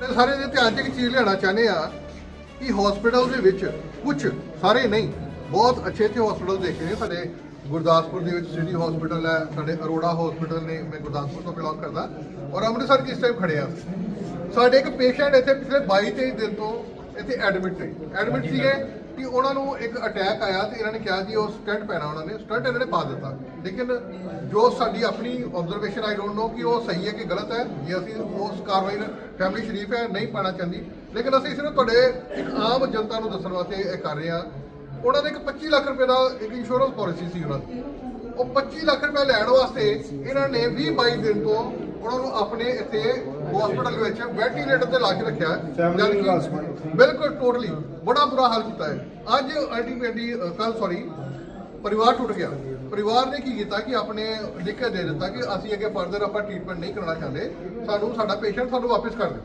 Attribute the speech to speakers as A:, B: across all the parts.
A: ਤੇ ਸਾਰੇ ਦੇ ਧਿਆਨ 'ਚ ਇੱਕ ਚੀਜ਼ ਲਿਆਉਣਾ ਚਾਹੁੰਦੇ ਆ ਕਿ ਹਸਪੀਟਲ ਦੇ ਵਿੱਚ ਕੁਝ ਸਾਰੇ ਨਹੀਂ, ਬਹੁਤ ਅੱਛੇ ਅੱਛੇ ਹਸਪੀਟਲ ਦੇਖੇ ਨੇ ਸਾਡੇ ਗੁਰਦਾਸਪੁਰ ਦੇ ਵਿੱਚ ਸਿਟੀ ਹਸਪੀਟਲ ਹੈ, ਸਾਡੇ ਅਰੋੜਾ ਹਸਪੀਟਲ ਨੇ, ਮੈਂ ਗੁਰਦਾਸਪੁਰ ਤੋਂ ਬਿਲੋਂਗ ਕਰਦਾ, ਔਰ ਅੰਮ੍ਰਿਤਸਰ ਕਿਸ ਟਾਈਮ ਖੜੇ ਆ? ਸਾਡੇ ਇੱਕ ਪੇਸ਼ੈਂਟ ਇੱਥੇ ਪਿਛਲੇ 22 23 ਦਿਨ ਤੋਂ ਇੱਥੇ ਐਡਮਿਟ ਨੇ। ਐਡਮਿਟ ਸੀਗੇ ਕਿ ਉਹਨਾਂ ਨੂੰ ਇੱਕ ਅਟੈਕ ਆਇਆ ਤੇ ਇਹਨਾਂ ਨੇ ਕਿਹਾ ਜੀ ਉਹ ਸਟੰਟ ਪੈਣਾ ਉਹਨਾਂ ਨੇ। ਸਟੰਟ ਇਹਨਾਂ ਨੇ ਪਾ ਦਿੱਤਾ। ਲੇਕਿਨ ਜੋ ਸਾਡੀ ਆਪਣੀ ਆਬਜ਼ਰਵੇਸ਼ਨ ਆਈ ਡੋਨਟ ਨੋ ਕਿ ਉਹ ਸਹੀ ਹੈ ਕਿ ਗਲਤ ਹੈ। ਜੇ ਅਸੀਂ ਉਸ ਕਾਰਵਾਈ ਨਾਲ ਫੈਮਿਲੀ ਸ਼ਰੀਫ ਹੈ, ਨਹੀਂ ਪਾਣਾ ਚਾਹੁੰਦੀ। ਲੇਕਿਨ ਅਸੀਂ ਸਿਰਫ ਤੁਹਾਡੇ ਇੱਕ ਆਮ ਜਨਤਾ ਨੂੰ ਦੱਸਣ ਵਾਸਤੇ ਇਹ ਕਰ ਰਹੇ ਹਾਂ। ਉਹਨਾਂ ਦੇ ਇੱਕ 25 ਲੱਖ ਰੁਪਏ ਦਾ ਇੱਕ ਇੰਸ਼ੋਰੈਂਸ ਪਾਲਿਸੀ ਸੀ ਉਹਨਾਂ ਦੀ। ਉਹ 25 ਲੱਖ ਰੁਪਏ ਲੈਣ ਵਾਸਤੇ ਇਹਨਾਂ ਨੇ 20 22 ਦਿਨ ਤੋਂ ਉਹਨਾਂ ਨੂੰ ਆਪਣੇ ਇੱਥੇ ਹਸਪੀਟਲ ਵਿੱਚ ਵੈਂਟੀਲੇਟਰ ਤੇ ਲਾ ਕੇ ਰੱਖਿਆ ਜਦ ਕਿ-। ਬਿਲਕੁਲ ਟੋਟਲੀ ਬੜਾ ਬੁਰਾ ਹਾਲ ਕੀਤਾ ਹੈ। ਅੱਜ ਅਲਟੀਮੇਟਲੀ ਕੱਲ ਸੌਰੀ ਪਰਿਵਾਰ ਟੁੱਟ ਗਿਆ। ਪਰਿਵਾਰ ਨੇ ਕੀ ਕੀਤਾ ਕਿ ਆਪਣੇ ਲਿਖ ਕੇ ਦੇ ਦਿੱਤਾ ਕਿ ਅਸੀਂ ਅੱਗੇ ਫਰਦਰ ਆਪਾਂ ਟ੍ਰੀਟਮੈਂਟ ਨਹੀਂ ਕਰਾਉਣਾ ਚਾਹੁੰਦੇ। ਸਾਨੂੰ ਸਾਡਾ ਪੇਸ਼ੈਂਟ ਸਾਨੂੰ ਵਾਪਸ ਕਰ ਦਿਓ।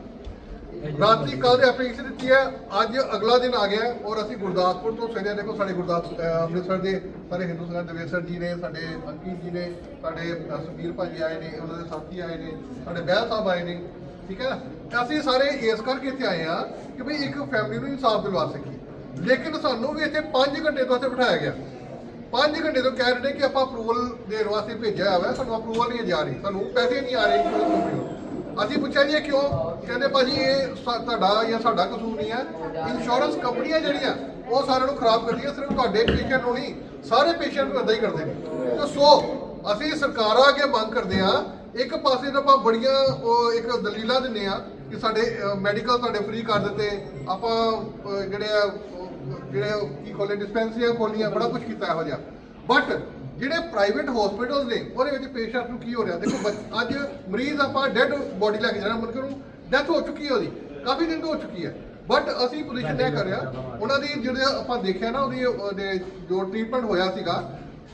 A: ਰਾਤੀ ਕੱਲ ਦੇ ਐਪਲੀਕੇਸ਼ਨ ਦਿੱਤੀ ਹੈ? ਅੱਜ ਅਗਲਾ ਦਿਨ ਆ ਗਿਆ ਔਰ ਅਸੀਂ ਗੁਰਦਾਸਪੁਰ ਤੋਂ ਸਵੇਰੇ ਦੇਖੋ ਸਾਡੇ ਗੁਰਦਾਸ ਅੰਮ੍ਰਿਤਸਰ ਦੇ ਸਾਰੇ ਹਿੰਦੁਸਤਾਨ ਦਵੇਸਰ ਜੀ ਨੇ, ਸਾਡੇ ਅੰਕਿਤ ਜੀ ਨੇ, ਸਾਡੇ, ਅਹ, ਸੁਖਬੀਰ ਭਾਜੀ ਆਏ ਨੇ, ਉਹਨਾਂ ਦੇ ਸਾਥੀ ਆਏ ਨੇ, ਸਾਡੇ ਬਹਿਲ ਸਾਹਿਬ ਆਏ ਨੇ, ਠੀਕ ਹੈ? ਤਾਂ ਅਸੀਂ ਸਾਰੇ ਇਸ ਕਰਕੇ ਇੱਥੇ ਆਏ ਆ ਕਿ ਭਈ ਇੱਕ ਫੈਮਿਲੀ ਨੂੰ ਇਨਸਾਫ ਦਿਲਵਾ ਸਕੀਏ। ਲੇਕਿਨ ਸਾਨੂੰ ਵੀ ਇੱਥੇ 5 ਘੰਟੇ ਤੋਂ ਇੱਥੇ ਬਿਠਾਇਆ ਗਿਆ। 5 ਘੰਟੇ ਤੋਂ ਕਹਿ ਰਹੇ ਨੇ ਕਿ ਆਪਾਂ ਅਪਰੂਵਲ ਦੇਣ ਵਾਸਤੇ ਭੇਜਿਆ ਹੋਇਆ, ਸਾਨੂੰ ਅਪਰੂਵਲ ਨਹੀਂ ਜਾ ਰਹੀ, ਸਾਨੂੰ ਪੈਸੇ ਨਹੀਂ ਆ ਰਹੇ insurance ਅਸੀਂ ਪੁੱਛਿਆ ਜੀ ਕਿਉਂ? ਕਹਿੰਦੇ ਭਾਜੀ ਇਹ ਸਾ- ਤੁਹਾਡਾ ਜਾਂ ਸਾਡਾ ਕਸੂਰ ਨਹੀਂ ਹੈ। ਇੰਸ਼ੋਰੈਂਸ ਕੰਪਨੀਆਂ ਜਿਹੜੀਆਂ ਉਹ ਸਾਰਿਆਂ ਨੂੰ ਖਰਾਬ ਕਰਦੀਆਂ ਸਿਰਫ ਤੁਹਾਡੇ ਪੇਸ਼ੈਂਟ ਨੂੰ ਨਹੀਂ ਸਾਰੇ ਪੇਸ਼ੈਂਟ ਨੂੰ ਇਦਾਂ ਹੀ ਕਰਦੇ ਨੇ। ਤੇ ਸੋ ਅਸੀਂ ਸਰਕਾਰਾਂ ਅੱਗੇ ਮੰਗ ਕਰਦੇ ਆ ਇੱਕ ਪਾਸੇ ਤਾਂ ਆਪਾਂ ਬੜੀਆਂ ਉਹ ਇੱਕ ਦਲੀਲਾਂ ਦਿੰਨੇ ਆ ਕਿ ਸਾਡੇ ਮੈਡੀਕਲ ਤੁਹਾਡੇ ਫ੍ਰੀ ਕਰ ਦਿੱਤੇ। ਆਪਾਂ ਅਹ, ਜਿਹੜੇ ਆ ਉਹ ਜਿਹੜੇ ਉਹ ਕੀ ਖੋਲੇ ਡਿਸਪੈਂਸਰੀਆਂ ਖੋਲੀਆਂ ਬੜਾ ਕੁਝ ਕੀਤਾ ਇਹੋ ਜਿਹਾ। ਬਟ ਜਿਹੜੇ ਪ੍ਰਾਈਵੇਟ ਹਸਪੀਟਲਸ ਨੇ ਉਹਦੇ ਵਿੱਚ ਪੇਸ਼ੈਂਟ ਨੂੰ ਕੀ ਹੋ ਰਿਹਾ? ਦੇਖੋ ਬੱਚ- ਅੱਜ ਮਰੀਜ਼ ਆਪਾਂ ਡੈੱਡ ਬੋਡੀ ਲੈ ਕੇ ਜਾਣਾ ਮਤਲਬ ਕਿ ਉਹਨੂੰ ਡੈਥ ਹੋ ਚੁੱਕੀ ਹੈ ਉਹਦੀ ਕਾਫੀ ਦਿਨ ਤੋਂ ਹੋ ਚੁੱਕੀ ਹੈ। ਬਟ ਅਸੀਂ ਪੋਜੀਸ਼ਨ ਇਹ ਕਰਿਆ ਉਹਨਾਂ ਦੀ ਜਿਹੜੇ ਆਪਾਂ ਦੇਖਿਆ ਨਾ ਉਹਦੀ ਜੋ ਟ੍ਰੀਟਮੈਂਟ ਹੋਇਆ ਸੀਗਾ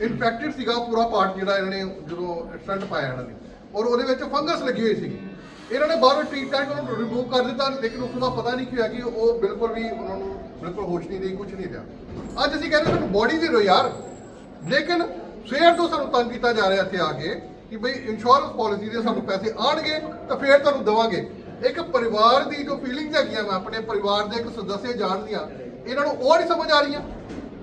A: ਇਨਫੈਕਟਡ ਸੀਗਾ ਪੂਰਾ ਪਾਰਟ ਜਿਹੜਾ ਇਹਨਾਂ ਨੇ ਜਦੋਂ ਸਟੰਟ ਪਾਇਆ ਇਹਨਾਂ ਨੇ। ਔਰ ਉਹਦੇ ਵਿੱਚ ਫੰਗਸ ਲੱਗੀ ਹੋਈ ਸੀਗੀ ਇਹਨਾਂ ਨੇ ਬਾਹਰੋਂ ਟ੍ਰੀਟ ਕਰਕੇ ਉਹਨੂੰ ਰਿਮੂਵ ਕਰ ਦਿੱਤਾ ਲੇਕਿਨ ਉਸ ਦਾ ਪਤਾ ਨਹੀਂ ਕੀ ਹੋਇਆ ਕਿ ਉਹ ਬਿਲਕੁਲ ਵੀ ਉਹਨਾਂ ਨੂੰ ਬਿਲਕੁਲ ਹੋਸ਼ ਨਹੀਂ ਰਹੀ ਕੁਝ ਨਹੀਂ ਰਿਹਾ। ਅੱਜ ਅਸੀਂ ਕਹਿੰਦੇ ਸਾਨੂੰ ਬੋਡੀ ਦੇ ਦਿਓ ਯਾਰ ਲੇਕਿਨ ਸਵੇਰ ਤੋਂ ਸਾਨੂੰ ਤੰਗ ਕੀਤਾ ਜਾ ਰਿਹਾ ਇੱਥੇ ਆ ਕੇ ਕਿ ਬਈ ਇੰਸ਼ੋਰੈਂਸ ਪਾਲਿਸੀ ਦੇ ਸਾਨੂੰ ਪੈਸੇ ਆਣਗੇ ਤਾਂ ਫੇਰ ਤੁਹਾਨੂੰ ਦੇਵਾਂਗੇ। ਇੱਕ ਪਰਿਵਾਰ ਦੀ ਜੋ ਫੀਲਿੰਗਸ ਹੈਗੀਆਂ ਵਾ, ਆਪਣੇ ਪਰਿਵਾਰ ਦੇ ਇੱਕ ਸਦੱਸਿਆ ਜਾਣ ਦੀਆਂ। ਇਹਨਾਂ ਨੂੰ ਉਹ ਨਹੀਂ ਸਮਝ ਆ ਰਹੀਆਂ।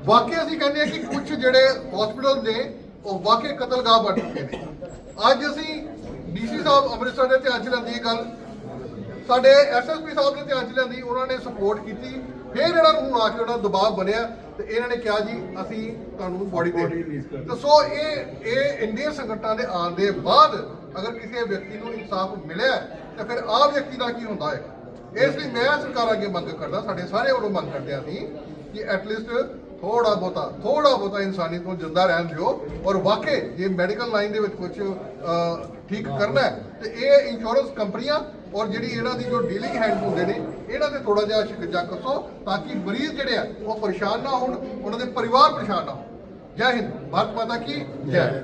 A: ਵਾਕਈ ਅਸੀਂ ਕਹਿੰਦੇ ਆ ਕਿ ਕੁਝ ਜਿਹੜੇ ਹਸਪੀਟਲ ਨੇ, ਉਹ ਵਾਕਈ ਕਤਲਗਾਹ ਬਣ ਚੁੱਕੇ ਨੇ। ਅੱਜ ਅਸੀਂ ਡੀਸੀ ਸਾਹਿਬ ਅੰਮ੍ਰਿਤਸਰ ਦੇ ਧਿਆਨ ਚ ਲੈਂਦੀ ਇਹ ਗੱਲ। ਸਾਡੇ ਐਸਐਸਪੀ ਸਾਹਿਬ ਨੇ ਧਿਆਨ ਚ ਲਿਆਂਦੀ ਉਹਨਾਂ ਨੇ ਸਪੋਰਟ ਕੀਤੀ। ਫਿਰ ਇਹਨਾਂ ਨੂੰ ਹੁਣ ਆ ਕੇ ਉਹਨਾਂ ਦਬਾਅ ਬਣਿਆ ਤੇ ਇਹਨਾਂ ਨੇ ਕਿਹਾ ਜੀ ਅਸੀਂ ਤੁਹਾਨੂੰ ਬੋਡੀ ਦੇ ਤੇ ਸੋ ਇਹ ਇਹ ਇੰਡੀਅਨ ਸੰਗਠਨਾਂ ਦੇ ਆਉਣ ਦੇ ਬਾਅਦ ਅਗਰ ਕਿਸੇ ਵਿਅਕਤੀ ਨੂੰ ਇਨਸਾਫ ਮਿਲਿਆ ਤਾਂ ਫਿਰ ਆਹ ਵਿਅਕਤੀ ਦਾ ਕੀ ਹੁੰਦਾ ਹੈ? ਇਸ ਲਈ ਮੈਂ ਸਰਕਾਰ ਅੱਗੇ ਮੰਗ ਕਰਦਾ ਸਾਡੇ ਸਾਰੇ ਵੱਲੋਂ ਮੰਗ ਕਰਦੇ ਹਾਂ ਅਸੀਂ ਕਿ ਐਟਲੀਸਟ ਥੋੜਾ ਬਹੁਤਾ ਥੋੜਾ ਬਹੁਤਾ ਇਨਸਾਨੀਅਤ ਨੂੰ ਜਿੰਦਾ ਰਹਿਣ ਦਿਓ ਔਰ ਵਾਕਈ ਜੇ ਮੈਡੀਕਲ ਲਾਈਨ ਦੇ ਵਿੱਚ ਕੁਝ ਠੀਕ ਕਰਨਾ ਹੈ ਤੇ ਇਹ ਇੰਸ਼ੋਰੈਂਸ ਕੰਪਨੀਆਂ ਔਰ ਜਿਹੜੀ ਇਹਨਾਂ ਦੀ ਜੋ ਡੀਲਿੰਗ ਹੈਂਡ ਹੁੰਦੇ ਨੇ ਇਹਨਾਂ ਤੇ ਥੋੜਾ ਜਿਹਾ ਸ਼ਿਕੰਜਾ ਕੱਸੋ ਤਾਂ ਕਿ ਮਰੀਜ਼ ਜਿਹੜੇ ਆ, ਉਹ ਪਰੇਸ਼ਾਨ ਨਾ ਹੋਣ, ਉਹਨਾਂ ਦੇ ਪਰਿਵਾਰ ਪਰੇਸ਼ਾਨ ਨਾ ਹੋਣ। ਜੈ ਹਿੰਦ, ਭਾਰਤ ਮਾਤਾ ਕੀ ਜੈ।